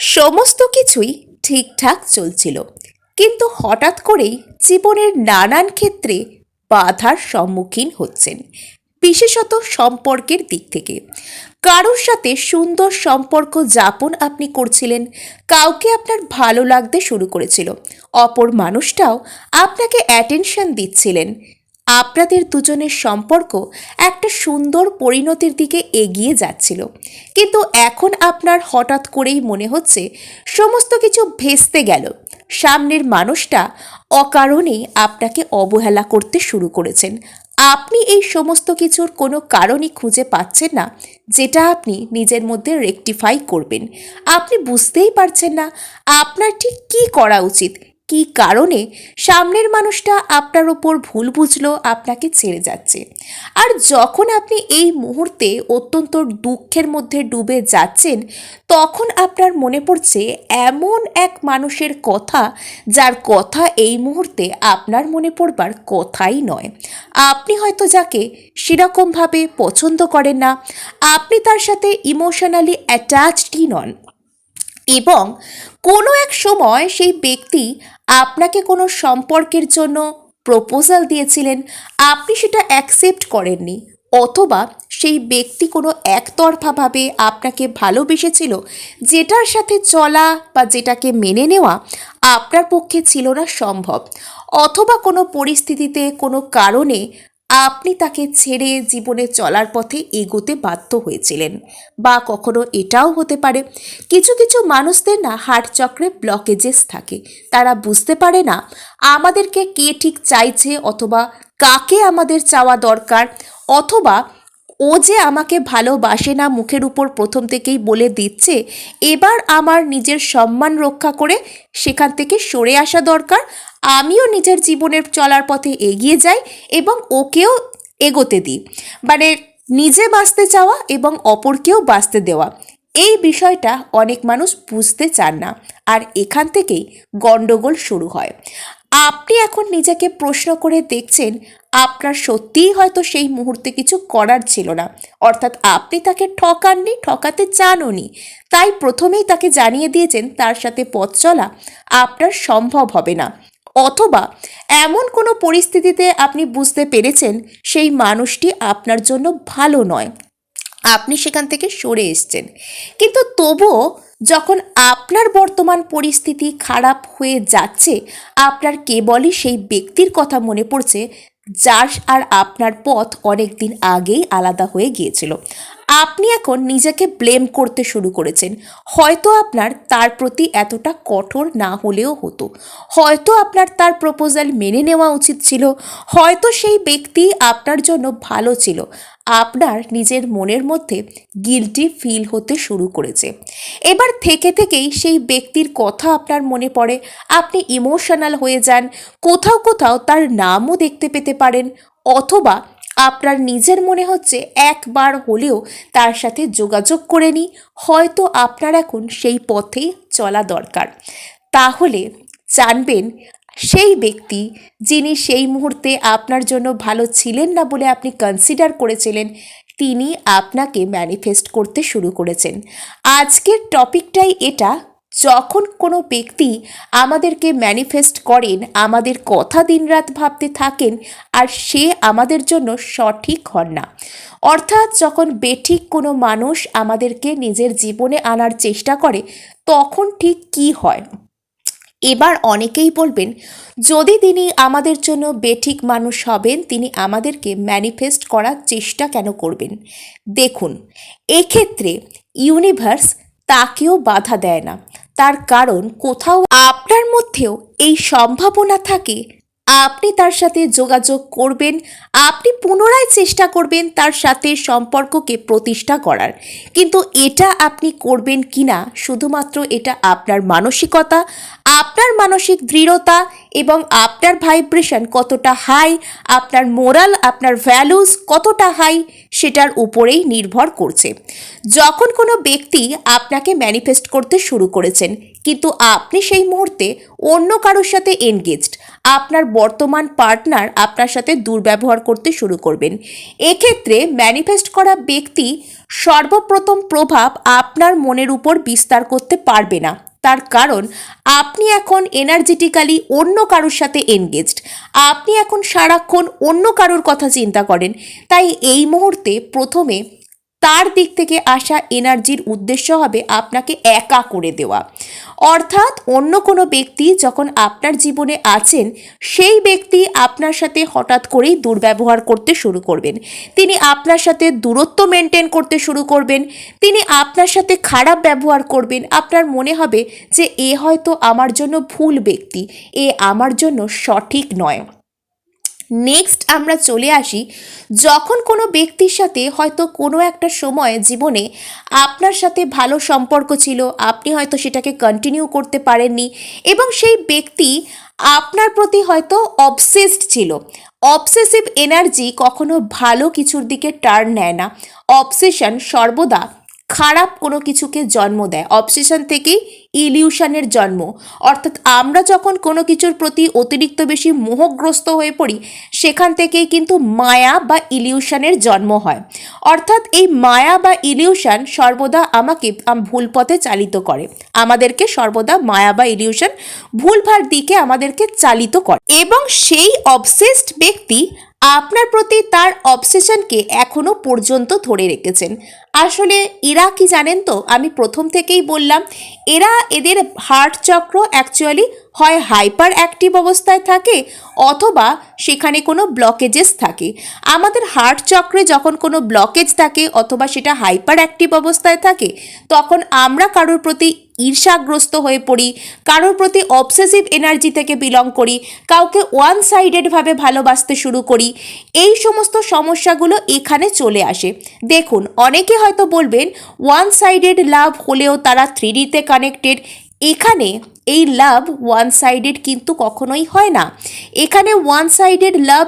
সমস্ত কিছুই ঠিকঠাক চলছিল। কিন্তু হঠাৎ করেই জীবনের নানান ক্ষেত্রে বাধার সম্মুখীন হচ্ছেন, বিশেষত সম্পর্কের দিক থেকে। কারোর সাথে সুন্দর সম্পর্ক যাপন আপনি করছিলেন, কাউকে আপনার ভালো লাগতে শুরু করেছিল। অপর মানুষটাও আপনাকে অ্যাটেনশন দিচ্ছিলেন। আপনাদের দুজনের সম্পর্ক একটা সুন্দর পরিণতির দিকে এগিয়ে যাচ্ছিল। কিন্তু এখন আপনার হঠাৎ করেই মনে হচ্ছে সমস্ত কিছু ভেস্তে গেল। সামনের মানুষটা অকারণেই আপনাকে অবহেলা করতে শুরু করেছেন। আপনি এই সমস্ত কিছুর কোনো কারণই খুঁজে পাচ্ছেন না, যেটা আপনি নিজের মধ্যে রেকটিফাই করবেন। আপনি বুঝতেই পারছেন না, আপনার ঠিক কী করা উচিত? কী কারণে সামনের মানুষটা আপনার ওপর ভুল বুঝলো, আপনাকে ছেড়ে যাচ্ছে? আর যখন আপনি এই মুহূর্তে অত্যন্ত দুঃখের মধ্যে ডুবে যাচ্ছেন, তখন আপনার মনে পড়ছে এমন এক মানুষের কথা, যার কথা এই মুহূর্তে আপনার মনে পড়বার কথাই নয়। আপনি হয়তো যাকে সেরকমভাবে পছন্দ করেন না, আপনি তার সাথে ইমোশনালি অ্যাটাচডই নন। এবং কোনো এক সময় সেই ব্যক্তি আপনাকে কোনো সম্পর্কের জন্য প্রপোজাল দিয়েছিলেন, আপনি সেটা অ্যাকসেপ্ট করেননি, অথবা সেই ব্যক্তি কোনো একতরফাভাবে আপনাকে ভালোবেসেছিল, যেটার সাথে চলা বা যেটাকে মেনে নেওয়া আপনার পক্ষে ছিল না সম্ভব, অথবা কোনো পরিস্থিতিতে কোনো কারণে আপনি তাকে ছেড়ে জীবনে চলার পথে এগোতে বাধ্য হয়েছিলেন বা কখনো এটাও হতে পারে। কিছু কিছু মানুষদের না হার্ট চক্রে ব্লকেজেস থাকে। তারা বুঝতে পারে না আমাদেরকে কে ঠিক চাইছে অথবা কাকে আমাদের চাওয়া দরকার অথবা ও যে আমাকে ভালোবাসে না মুখের উপর প্রথম থেকেই বলে দিচ্ছে, এবার আমার নিজের সম্মান রক্ষা করে সেখান থেকে সরে আসা দরকার। আমিও নিজের জীবনের চলার পথে এগিয়ে যাই এবং ওকেও এগোতে দিই। মানে নিজে বাঁচতে চাওয়া এবং অপরকেও বাঁচতে দেওয়া। এই বিষয়টা অনেক মানুষ বুঝতে চান না। আর এখান থেকেই গণ্ডগোল শুরু হয়। আপনি এখন নিজেকে প্রশ্ন করে দেখছেন, আপনার সত্যিই হয়তো সেই মুহূর্তে কিছু করার ছিল না। অর্থাৎ আপনি তাকে ঠকাননি, ঠকাতে চানওনি তাই প্রথমেই তাকে জানিয়ে দিয়েছেন তার সাথে পথ চলা আপনার সম্ভব হবে না। অথবা এমন কোনো পরিস্থিতিতে আপনি বুঝতে পেরেছেন সেই মানুষটি আপনার জন্য ভালো নয়। আপনি সেখান থেকে সরে এসছেন। কিন্তু তবুও যখন আপনার বর্তমান পরিস্থিতি খারাপ হয়ে যাচ্ছে, আপনার কেবলই সেই ব্যক্তির কথা মনে পড়ছে, যার আর আপনার পথ অনেক দিন আগেই আলাদা হয়ে গিয়েছিল। আপনি এখন নিজেকে ব্লেম করতে শুরু করেছেন। হয়তো আপনার তার প্রতি এতটা কঠোর না হলেও হতো। হয়তো আপনার তার প্রপোজাল মেনে নেওয়া উচিত ছিল। হয়তো সেই ব্যক্তি আপনার জন্য ভালো ছিল। আপনার নিজের মনের মধ্যে গিলটি ফিল হতে শুরু করেছে। এবার থেকে থেকেই সেই ব্যক্তির কথা আপনার মনে পড়ে। আপনি ইমোশনাল হয়ে যান। কোথাও কোথাও তার নামও দেখতে পেতে পারেন। অথবা আপনার নিজের মনে হচ্ছে একবার হলেও তার সাথে যোগাযোগ করে নিই, হয়তো আপনার এখন সেই পথেই চলা দরকার। তাহলে জানবেন, সেই ব্যক্তি যিনি সেই মুহূর্তে আপনার জন্য ভালো ছিলেন না বলে আপনি কনসিডার করেছিলেন, তিনি আপনাকে ম্যানিফেস্ট করতে শুরু করেছেন। আজকের টপিকটাই এটা যখন কোনো ব্যক্তি আমাদেরকে ম্যানিফেস্ট করেন, আমাদের কথা দিনরাত ভাবতে থাকেন, আর সে আমাদের জন্য সঠিক হন না। অর্থাৎ যখন বেঠিক কোনো মানুষ আমাদেরকে নিজের জীবনে আনার চেষ্টা করে, তখন ঠিক কী হয়? এবার অনেকেই বলবেন, যদি তিনি আমাদের জন্য বেঠিক মানুষ হবেন, তিনি আমাদেরকে ম্যানিফেস্ট করার চেষ্টা কেন করবেন? দেখুন, এক্ষেত্রে ইউনিভার্স তাকেও বাধা দেয় না। তার কারণ কোথাও আপনার মধ্যেও এই সম্ভাবনা থাকে। আপনি তার সাথে যোগাযোগ করবেন, আপনি পুনরায় চেষ্টা করবেন তার সাথে সম্পর্ককে প্রতিষ্ঠা করার। কিন্তু এটা আপনি করবেন কিনা, শুধুমাত্র এটা আপনার মানসিকতা, আপনার মানসিক দৃঢ়তা এবং আপনার ভাইব্রেশন কতটা হাই আপনার মোরাল আপনার ভ্যালুস কতটা হাই সেটার উপরেই নির্ভর করছে। যখন কোনো ব্যক্তি আপনাকে ম্যানিফেস্ট করতে শুরু করেছেন, কিন্তু আপনি সেই মুহূর্তে অন্য কারোর সাথে এনগেজড আপনার বর্তমান পার্টনার আপনার সাথে দুর্ব্যবহার করতে শুরু করবেন। এক্ষেত্রে ম্যানিফেস্ট করা ব্যক্তি সর্বপ্রথম প্রভাব আপনার মনের উপর বিস্তার করতে পারবে না। তার কারণ, আপনি এখন এনার্জেটিক্যালি অন্য কারোর সাথে এনগেজড আপনি এখন সারাক্ষণ অন্য কারোর কথা চিন্তা করেন। তাই এই মুহূর্তে প্রথমে তার দিক থেকে আসা এনার্জির উদ্দেশ্য হবে আপনাকে একা করে দেওয়া। অর্থাৎ অন্য কোনো ব্যক্তি যখন আপনার জীবনে আছেন, সেই ব্যক্তি আপনার সাথে হঠাৎ করেই দুর্ব্যবহার করতে শুরু করবেন। তিনি আপনার সাথে দূরত্ব মেনটেন করতে শুরু করবেন। তিনি আপনার সাথে খারাপ ব্যবহার করবেন। আপনার মনে হবে যে, এ হয়তো আমার জন্য ভুল ব্যক্তি। এ আমার জন্য সঠিক নয়। নেক্সট আমরা চলে আসি। যখন কোনো ব্যক্তির সাথে হয়তো কোনো একটা সময় জীবনে আপনার সাথে ভালো সম্পর্ক ছিল, আপনি হয়তো সেটাকে কন্টিনিউ করতে পারেননি এবং সেই ব্যক্তি আপনার প্রতি হয়তো অবসেসড ছিল। অবসেসিভ এনার্জি কখনো ভালো কিছুর দিকে টার্ন নেয় না। অবসেশন সর্বদা খারাপ কোনো কিছুকে জন্ম দেয়। অবসেশন থেকেই ইলিউশনের জন্ম। অর্থাৎ আমরা যখন কোনো কিছুর প্রতি অতিরিক্ত বেশি মোহগ্রস্ত হয়ে পড়ি, সেখান থেকেই কিন্তু মায়া বা ইলিউশনের জন্ম হয়। অর্থাৎ এই মায়া বা ইলিউশন সর্বদা আমাকে ভুল পথে চালিত করে। আমাদেরকে সর্বদা মায়া বা ইলিউশন ভুলভাল দিকে আমাদেরকে চালিত করে। এবং সেই অবসেসড ব্যক্তি আপনার প্রতি তার অবসেশনকে এখনও পর্যন্ত ধরে রেখেছেন। আসলে এরা কি জানেন তো? আমি প্রথম থেকেই বললাম, এরা এদের হার্ট চক্র অ্যাকচুয়ালি হয় হাইপার অ্যাক্টিভ অবস্থায় থাকে অথবা সেখানে কোনো ব্লকেজেস থাকে। আমাদের হার্ট চক্রে যখন কোনো ব্লকেজ থাকে অথবা সেটা হাইপার অ্যাক্টিভ অবস্থায় থাকে, তখন আমরা কারোর প্রতি ঈর্ষাগ্রস্ত হয়ে পড়ি, কারোর প্রতি অবসেসিভ এনার্জি থেকে বিলং করি, কাউকে ওয়ান সাইডেডভাবে ভালোবাসতে শুরু করি। এই সমস্ত সমস্যাগুলো এখানে চলে আসে। দেখুন, অনেকে হয়তো বলবেন ওয়ান সাইডেড লাভ হলেও তারা থ্রি ডিতে কানেক্টেড এখানে এই লাভ ওয়ান সাইডেড কিন্তু কখনোই হয় না। এখানে ওয়ান সাইডেড লাভ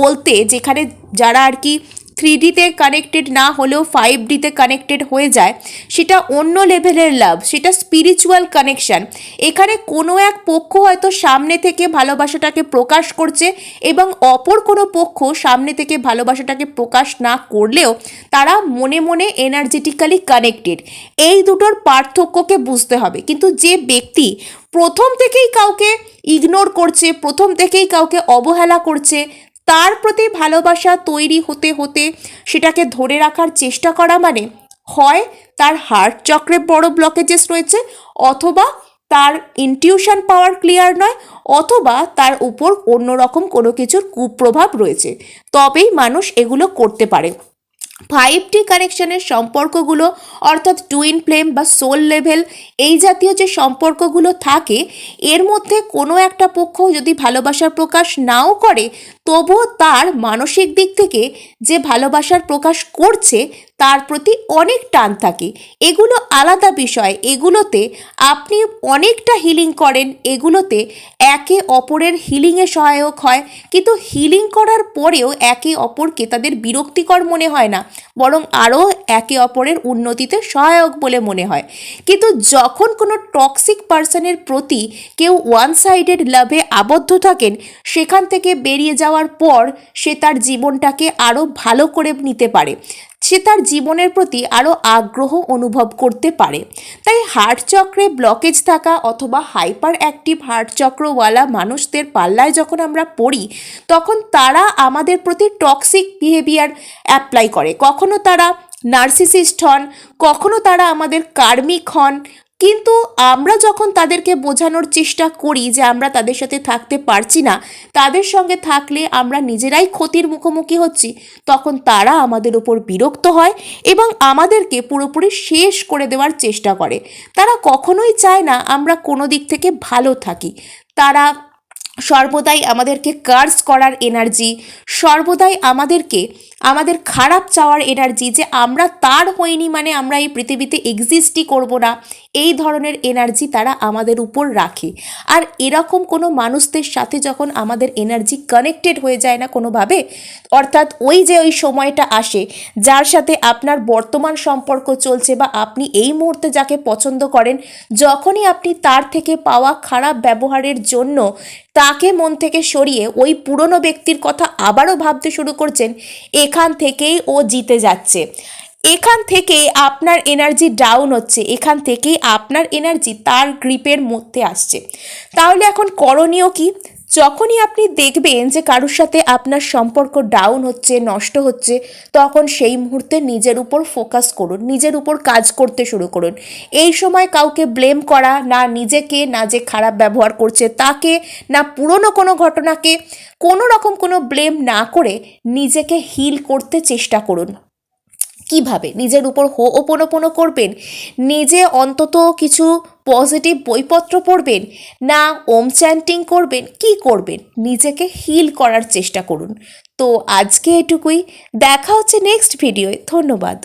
বলতে যেখানে যারা আর কি থ্রি ডিতে কানেক্টেড না হলেও ফাইভ ডিতে কানেক্টেড হয়ে যায়, সেটা অন্য লেভেলের লাভ সেটা স্পিরিচুয়াল কানেকশান এখানে কোনো এক পক্ষ হয়তো সামনে থেকে ভালোবাসাটাকে প্রকাশ করছে এবং অপর কোনো পক্ষ সামনে থেকে ভালোবাসাটাকে প্রকাশ না করলেও তারা মনে মনে এনার্জেটিক্যালি কানেক্টেড এই দুটোর পার্থক্যকে বুঝতে হবে। কিন্তু যে ব্যক্তি প্রথম থেকেই কাউকে ইগনোর করছে, প্রথম থেকেই কাউকে অবহেলা করছে তার প্রতি ভালোবাসা তৈরি হতে হতে সেটাকে ধরে রাখার চেষ্টা করা মানে হয় তার হার্ট চক্রে বড় ব্লকেজেস রয়েছে অথবা তার ইনটিউশন পাওয়ার ক্লিয়ার নয় অথবা তার উপর অন্যরকম কোনো কিছুর কুপ্রভাব রয়েছে। তবেই মানুষ এগুলো করতে পারে। ফাইভ টি কানেকশনের সম্পর্কগুলো, অর্থাৎ টুইন ফ্লেম বা সোল লেভেল এই জাতীয় যে সম্পর্কগুলো থাকে, এর মধ্যে কোনো একটা পক্ষ যদি ভালোবাসার প্রকাশ নাও করে, তবুও তার মানসিক দিক থেকে যে ভালোবাসার প্রকাশ করছে তার প্রতি অনেক টান থাকে। এগুলো আলাদা বিষয়। এগুলোতে আপনি অনেকটা হিলিং করেন। এগুলোতে একে অপরের হিলিংয়ে সহায়ক হয়। কিন্তু হিলিং করার পরেও একে অপরকে তাদের বিরক্তিকর মনে হয় না। বরং আরও একে অপরের উন্নতিতে সহায়ক বলে মনে হয়। কিন্তু যখন কোনো টক্সিক পার্সনের প্রতি কেউ ওয়ান সাইডেড লাভে আবদ্ধ থাকেন, সেখান থেকে বেরিয়ে যাওয়ার পর সে তার জীবনটাকে আরও ভালো করে নিতে পারে। সে তার জীবনের প্রতি আরও আগ্রহ অনুভব করতে পারে। তাই হার্ট চক্রে ব্লকেজ থাকা অথবা হাইপার অ্যাক্টিভ হার্ট চক্রওয়ালা মানুষদের পাল্লায় যখন আমরা পড়ি, তখন তারা আমাদের প্রতি টক্সিক বিহেভিয়ার অ্যাপ্লাই করে। কখনো তারা নার্সিসিস্ট হন, কখনো তারা আমাদের কার্মিক হন কিন্তু আমরা যখন তাদেরকে বোঝানোর চেষ্টা করি যে আমরা তাদের সাথে থাকতে পারছি না, তাদের সঙ্গে থাকলে আমরা নিজেরাই ক্ষতির মুখোমুখি হচ্ছি, তখন তারা আমাদের উপর বিরক্ত হয় এবং আমাদেরকে পুরোপুরি শেষ করে দেওয়ার চেষ্টা করে। তারা কখনোই চায় না আমরা কোনো দিক থেকে ভালো থাকি। তারা সর্বদাই আমাদেরকে কার্স করার এনার্জি সর্বদাই আমাদেরকে, আমাদের খারাপ চাওয়ার এনার্জি যে আমরা তার হইনি মানে আমরা এই পৃথিবীতে এক্সিস্টই করব না। এই ধরনের এনার্জি তারা আমাদের উপর রাখে। আর এরকম কোনো মানুষদের সাথে যখন আমাদের এনার্জি কানেক্টেড হয়ে যায় না কোনোভাবে, অর্থাৎ ওই যে ওই সময়টা আসে, যার সাথে আপনার বর্তমান সম্পর্ক চলছে বা আপনি এই মুহূর্তে যাকে পছন্দ করেন, যখনই আপনি তার থেকে পাওয়া খারাপ ব্যবহারের জন্য তাকে মন থেকে সরিয়ে ওই পুরনো ব্যক্তির কথা আবারও ভাবতে শুরু করছেন, এখান থেকেই ও জিতে যাচ্ছে। এখান থেকে আপনার এনার্জি ডাউন হচ্ছে। এখান থেকেই আপনার এনার্জি তার গ্রিপের মধ্যে আসছে। তাহলে এখন করণীয় কি? যখনই আপনি দেখবেন যে কারোর সাথে আপনার সম্পর্ক ডাউন হচ্ছে, নষ্ট হচ্ছে, তখন সেই মুহূর্তে নিজের উপর ফোকাস করুন, নিজের উপর কাজ করতে শুরু করুন। এই সময় কাউকে ব্লেম করা, না নিজেকে, না যে খারাপ ব্যবহার করছে, তাকে, না পুরনো কোনো ঘটনাকে, কোনো রকম কোনো ব্লেম না করে নিজেকে হিল করতে চেষ্টা করুন। কীভাবে নিজের উপর হো ওপনোপনো করবেন? নিজে অন্তত কিছু পজিটিভ বইপত্র পড়বেন? না ওম চ্যান্টিং করবেন? কি করবেন? নিজেকে হিল করার চেষ্টা করুন। তো আজকে এটুকুই। দেখা হচ্ছে নেক্সট ভিডিওয় ধন্যবাদ।